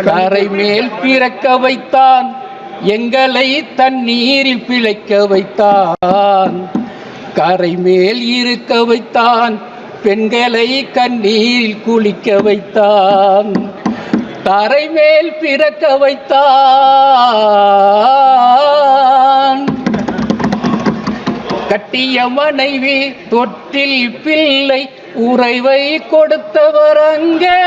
கரை மேல் பிறக்க வைத்தான். எங்களை தண்ணீரில் பிழைக்க வைத்தான். கரை மேல் இருக்க வைத்தான். பெண்களை கண்ணீரில் குளிக்க வைத்தான். தரை மேல் பிறக்க வைத்தான். கட்டிய மனைவி தொட்டில் பிள்ளை உறைவை கொடுத்தவர் அங்கே.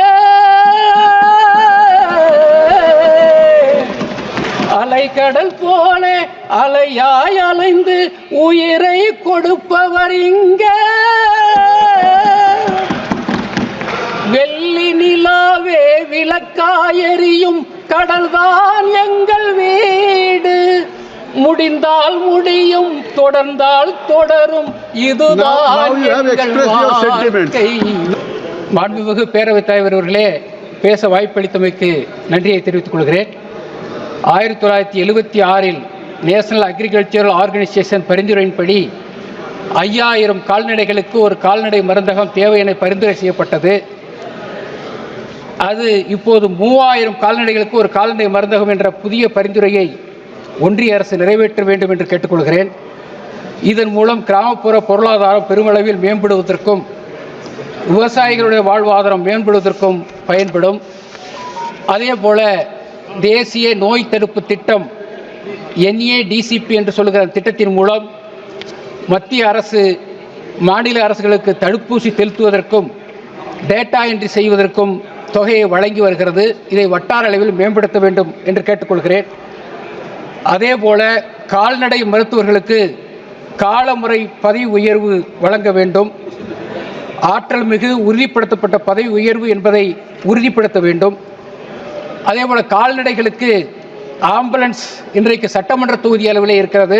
அலைக்கடல் போல அலையாய் அலைந்து உயிரை கொடுப்பவர் இங்கே. வெள்ளி நிலாவே விளக்காயெறியும் கடல்தான் எங்கள் வீடு. முடிந்தால் முடியும் தொடர்ந்தால் தொடரும். இதுதான் மாண்புமிகு பேரவைத் தலைவர் அவர்களே பேச வாய்ப்பளித்தமைக்கு நன்றியை தெரிவித்துக் கொள்கிறேன். ஆயிரத்தி தொள்ளாயிரத்தி எழுபத்தி ஆறில் நேஷனல் அக்ரிகல்ச்சரல் ஆர்கனைசேஷன் பரிந்துரையின்படி ஐயாயிரம் கால்நடைகளுக்கு ஒரு கால்நடை மருந்தகம் தேவை என பரிந்துரை செய்யப்பட்டது. அது இப்போது மூவாயிரம் கால்நடைகளுக்கு ஒரு கால்நடை மருந்தகம் என்ற புதிய பரிந்துரையை ஒன்றிய அரசு நிறைவேற்ற வேண்டும் என்று கேட்டுக்கொள்கிறேன். இதன் மூலம் கிராமப்புற பொருளாதாரம் பெருமளவில் மேம்படுவதற்கும் விவசாயிகளுடைய வாழ்வாதாரம் மேம்படுவதற்கும் பயன்படும். அதே போல தேசிய நோய் தடுப்பு திட்டம் என்ஏடிசிபி என்று சொல்லுகிற திட்டத்தின் மூலம் மத்திய அரசு மாநில அரசுகளுக்கு தடுப்பூசி செலுத்துவதற்கும் டேட்டா என்ட்ரி செய்வதற்கும் தொகையை வழங்கி வருகிறது. இதை வட்டார அளவில் மேம்படுத்த வேண்டும் என்று கேட்டுக்கொள்கிறேன். அதே போல கால்நடை மருத்துவர்களுக்கு காலமுறை பதவி உயர்வு வழங்க வேண்டும். ஆற்றல் மிகு உறுதிப்படுத்தப்பட்ட பதவி உயர்வு என்பதை உறுதிப்படுத்த வேண்டும். அதே போல கால்நடைகளுக்கு ஆம்புலன்ஸ் இன்றைக்கு சட்டமன்ற தொகுதி அளவிலே இருக்கிறது.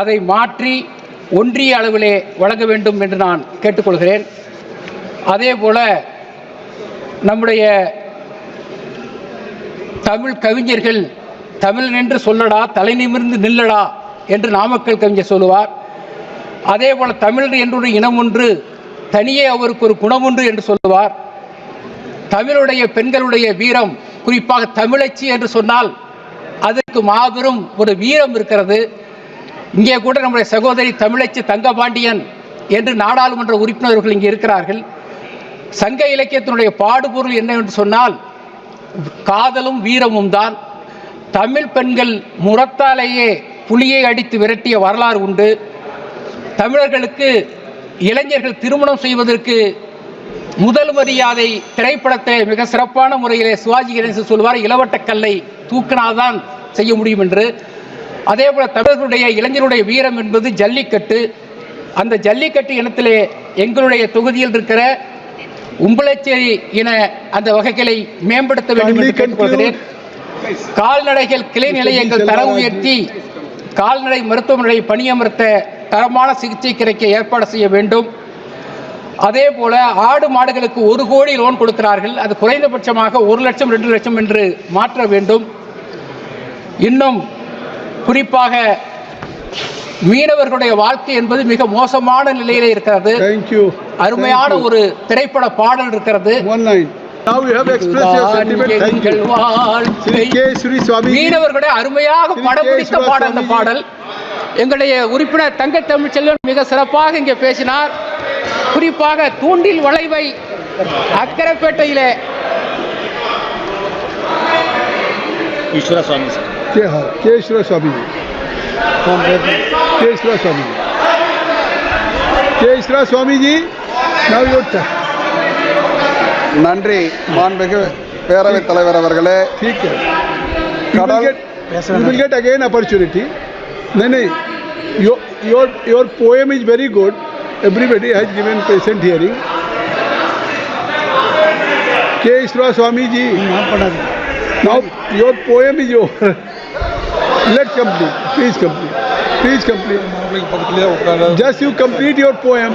அதை மாற்றி ஒன்றிய அளவிலே வழங்க வேண்டும் என்று நான் கேட்டுக்கொள்கிறேன். அதே போல நம்முடைய தமிழ் கவிஞர்கள் தமிழன் என்று சொல்லடா தலை நிமிர்ந்து நில்லடா என்று நாமக்கல் கவிஞர் சொல்லுவார். அதே போல் தமிழர் என்றொரு இனம் ஒன்று தனியே அவருக்கு ஒரு குணம் ஒன்று என்று சொல்லுவார். தமிழுடைய பெண்களுடைய வீரம் குறிப்பாக தமிழச்சி என்று சொன்னால் அதற்கு மாபெரும் ஒரு வீரம் இருக்கிறது. இங்கே கூட நம்முடைய சகோதரி தமிழச்சி தங்கபாண்டியன் என்று நாடாளுமன்ற உறுப்பினர்கள் இங்கே இருக்கிறார்கள். சங்க இலக்கியத்தினுடைய பாடுபொருள் என்னவென்று சொன்னால் காதலும் வீரமும் தான். தமிழ் பெண்கள் முரத்தாலேயே புலியை அடித்து விரட்டிய வரலாறு உண்டு. தமிழர்களுக்கு இளைஞர்கள் திருமணம் செய்வதற்கு முதல் மரியாதை திரைப்படத்தை மிக சிறப்பான முறையிலே சிவாஜி கணேசன் சொல்வார் இளவட்ட கல்லை தூக்கினால்தான் செய்ய முடியும் என்று. அதே போல தமிழர்களுடைய இளைஞருடைய வீரம் என்பது ஜல்லிக்கட்டு. அந்த ஜல்லிக்கட்டு இனத்திலே எங்களுடைய தொகுதியில் இருக்கிற உம்பளச்சேரி இன அந்த வகைகளை மேம்படுத்த வேண்டும் என்று கேட்டுக்கொள்கிறேன். கால்நடைகள் கிளை நிலையங்கள் தரம் உயர்த்தி கால்நடை மருத்துவமனை பணியமர்த்த தரமான சிகிச்சை கிடைக்க ஏற்பாடு செய்ய வேண்டும். அதே போல ஆடு மாடுகளுக்கு ஒரு கோடி லோன் கொடுக்கிறார்கள் அது குறைந்தபட்சமாக ஒரு லட்சம் ரெண்டு லட்சம் என்று மாற்ற வேண்டும் இன்னும் குறிப்பாக மீனவர்களுடைய வாழ்க்கை என்பது மிக மோசமான நிலையிலே இருக்கிறது Thank you. அருமையான. ஒரு திரைப்பட பாடல் இருக்கிறது. மீனவர்களுடைய அருமையாக படம். பிடித்த பாடல் அந்த. பாடல் எங்களுடைய உறுப்பினர் தங்க தமிழ்ச்செல்வன் மிக சிறப்பாக இங்கே பேசினார் குறிப்பாக தூண்டில் வளைவை அக்கரைப்பேட்டையிலே Ishwara Swami sir K. H. K. Shri Swami. K. Shri Swami. K. Shri Swami ji. Now your turn. நன்றி மாண்புமிகு பேரவைத் தலைவர் அவர்களே ठीक है you will Kadal- get you will get again opportunity नहीं नहीं your your your poem is very good everybody has given patient hearing K. Ishra Swami ji now your poem is over let complete please complete please complete just you complete your poem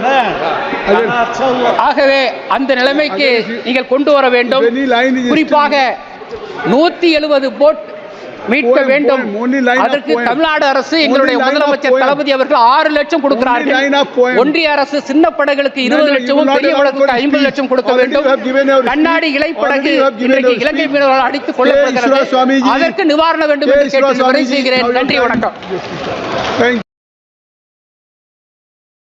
ஆகவே அந்த நிலைமைக்கு நீங்கள் கொண்டு வர வேண்டும் குறிப்பாக நூற்றி எழுபது போட் மீட்க வேண்டும் அதற்கு. தமிழ்நாடு அரசு எங்களுடைய முதலமைச்சர். தளபதி அவர்கள் ஆறு லட்சம் கொடுக்கிறார்கள். ஒன்றிய அரசு சின்ன படகுகளுக்கு இருபது லட்சமும் பெரிய படகுக்கு ஐம்பது. லட்சம் கொடுக்க வேண்டும். கண்ணாடி have given இன்றைக்கு இலங்கை. மீனவர்கள் அடித்துக் கொள்ளப்படுகிறது. அதற்கு நிவாரணம் வேண்டும் என்று கேட்டு செய்கிறேன் நன்றி. வணக்கம்.